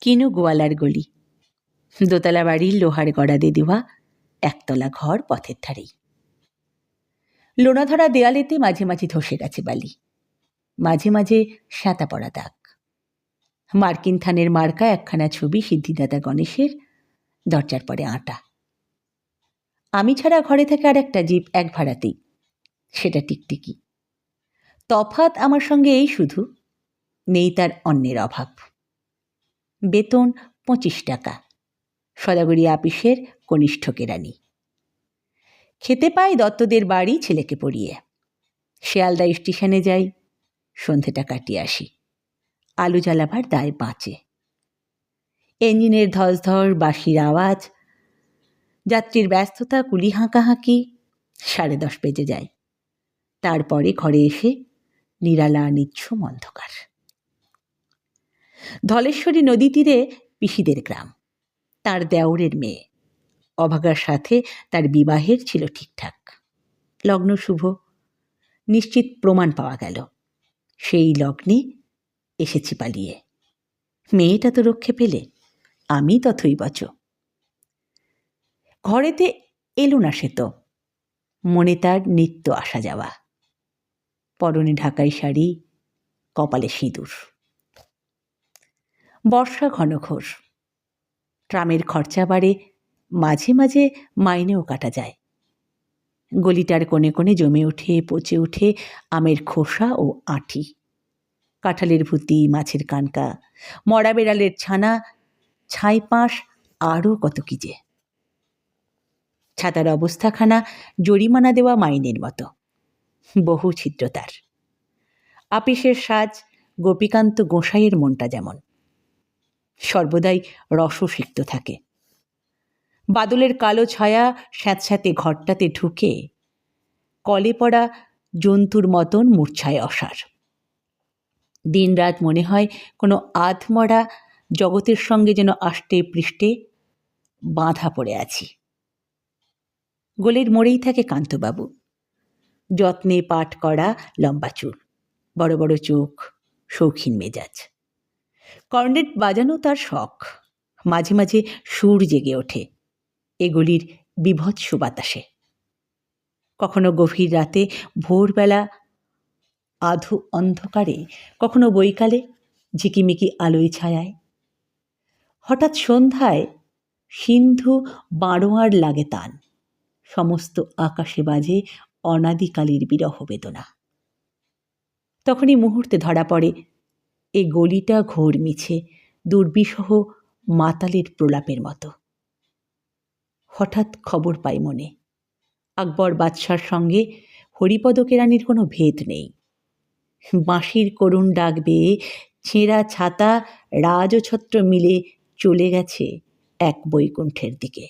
কিনু গোয়ালার গলি। দোতলা বাড়ির লোহার গড়া গড়াদে দেওয়া একতলা ঘর পথের ধারেই। লোনাধরা দেয়ালেতে মাঝে মাঝে ধসে গেছে বালি। মাঝে মাঝে সাঁতা পড়া দাগ। মার্কিন থানের মার্কা একখানা ছবি সিদ্ধিদাতা গণেশের দরজার পরে আটা। আমি ছাড়া ঘরে থেকে আর একটা জীব এক ভাড়াতেই। সেটা টিকটিকি। তফাত আমার সঙ্গে এই শুধু, নেই তার অন্যের অভাব। বেতন পঁচিশ টাকা। সদাগরি আপিসের কনিষ্ঠ কেরানি খেতে পাই দত্তদের বাড়ি ছেলেকে পড়িয়ে। শিয়ালদা স্টেশনে যাই, সন্ধেটা কাটিয়ে আসি। আলু জ্বালাবার দায় বাঁচে। ইঞ্জিনের ধস বাঁশির আওয়াজ, যাত্রীর ব্যস্ততা, কুলি হাঁকাহাঁকি, সাড়ে দশ বেজে যায়। তারপরে ঘরে এসে নিরালা, নিচ্ছুম অন্ধকার। ধলেশ্বরী নদী তীরে পিসিদের গ্রাম। তার দেওরের মেয়ে। অভাগার সাথে তার বিবাহের ছিল ঠিকঠাক। লগ্ন শুভ। নিশ্চিত প্রমাণ পাওয়া গেল। সেই লগ্নে এসেছি পালিয়ে। মেয়েটা তো রক্ষে পেলে। আমি তথই বচ। ঘরেতে এলো না সে তো। মনে তার নিত্য আসা যাওয়া। পরনে ঢাকাই শাড়ি, কপালে সিঁদুর। বর্ষা ঘনঘোর ট্রামের খরচা বাড়ে, মাঝে মাঝে মাইনেও কাটা যায়। গলিটার কোণে কোণে জমে ওঠে, পচে ওঠে আমের খোসা ও আঁটি কাঁঠালের ভুতি, মাছের কানকা, মরা বেড়ালের ছানা, ছাই পাঁশ, আরও কত কি যে। ছাতার অবস্থাখানা জরিমানা দেওয়া মাইনের মতো। বহু ছিদ্র তার। আপিসের সাজ, গোপীকান্ত গোসাইয়ের মনটা যেমন। সর্বদাই রসসিক্ত থাকে। বাদলের কালো ছায়া স্যাঁতস্যাঁতে ঘরটাতে ঢুকে, কলে পড়া জন্তুর মতন মূর্ছায় অসার। দিনরাত মনে হয় কোনো আধমরা জগতের সঙ্গে যেন আষ্টে পৃষ্ঠে বাঁধা পড়ে আছি। গোলের মোড়েই থাকে কান্তবাবু। যত্নে পাঠ করা লম্বা চুল, বড় বড় চোখ, শৌখিন মেজাজ। কর্নেট বাজানো তার শখ। মাঝে মাঝে সুর জেগে ওঠে। এগুলির বিভৎস বাতাসে। কখনো গভীর রাতে, ভোরবেলা, আধু অন্ধকারে, কখনো বৈকালে, ঝিকিমিকি আলোয় ছায়ায়। হঠাৎ সন্ধ্যায় সিন্ধু বারোয়ার লাগে তান। সমস্ত আকাশে বাজে অনাদিকালের বিরহ বেদনা। তখনই মুহূর্তে ধরা পড়ে এ গলিটা ঘোর মিছে, দুর্বিষহ মাতালের প্রলাপের মতো। হঠাৎ খবর পাই মনে, আকবর বাদশার সঙ্গে হরিপদ কেরানির কোনো ভেদ নেই। বাঁশির করুণ ডাক বেয়ে ছেঁড়া ছাতা রাজছত্র মিলে চলে গেছে এক বৈকুণ্ঠের দিকে।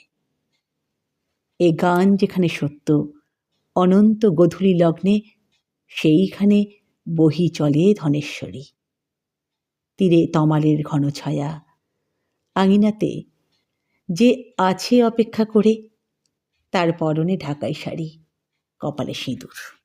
এ গান যেখানে সত্য, অনন্ত গধূলি লগ্নে সেইখানে বহি চলে ধনেশ্বরী। তীরে তমালের ঘন ছায়া। আঙিনাতে যে আছে অপেক্ষা করে, তার পরনে ঢাকাই শাড়ি, কপালে সিঁদুর।